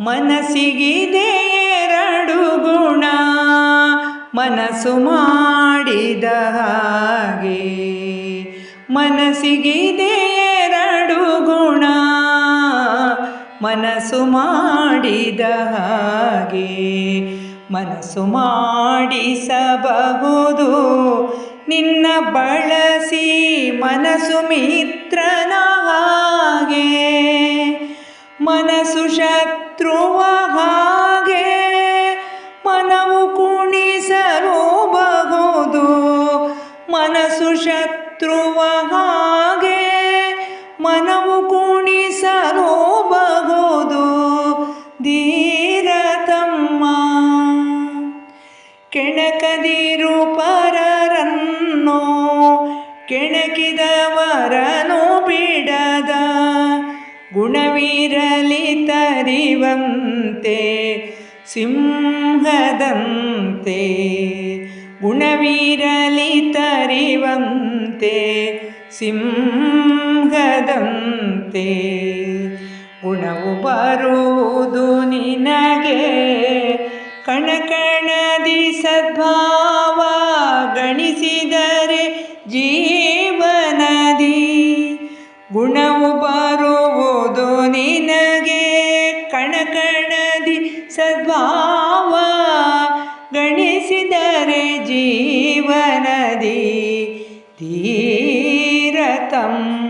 ಮನಸ್ಸಿಗಿದೆ ಎರಡು ಗುಣ. ಮನಸ್ಸು ಮಾಡಿದ ಹಾಗೆ. ಮನಸ್ಸಿಗಿದೆ ಎರಡು ಗುಣ. ಮನಸ್ಸು ಮಾಡಿದ ಹಾಗೆ. ಮನಸ್ಸು ಮಾಡಿಸಬಹುದು. ನಿನ್ನ ಬಳಸಿ ಮನಸ್ಸು ಮಿತ್ರನ ಶತ್ರುವ ಹಾಗೆ ಮನವು ಕುಣಿಸಲೂಬಹುದು ಮನಸ್ಸು ಶತ್ರುವ ಹಾಗೆ ಮನವು ಕುಣಿಸಲೂಬಹುದು ಧೀರತಮ್ಮ ಕೆಣಕದಿರು ಪರರನ್ನು ಕೆಣಕಿದವರನು ಬಿಡದ ಗುಣವಿರಲಿ ತರಿವಂತೆ ಸಿಂಹದಂತೆ. ಗುಣವಿರಲಿ ತರಿವಂತೆ ಸಿಂಹದಂತೆ. ಗುಣವು ಬರುವುದು ನಿನಗೆ ಕಣಕಣದಿ ಸದ್ಭಾವ ಗಣಿಸಿದರೆ ಜೀವನದಿ. ಗುಣವು ಬರುವುದು ನಿನಗೆ ಕಣಕಣದಿ ಸದ್ಭಾವ ಗಣಿಸಿದರೆ ಜೀವನದಿ ಧೀರತಮ್ಮ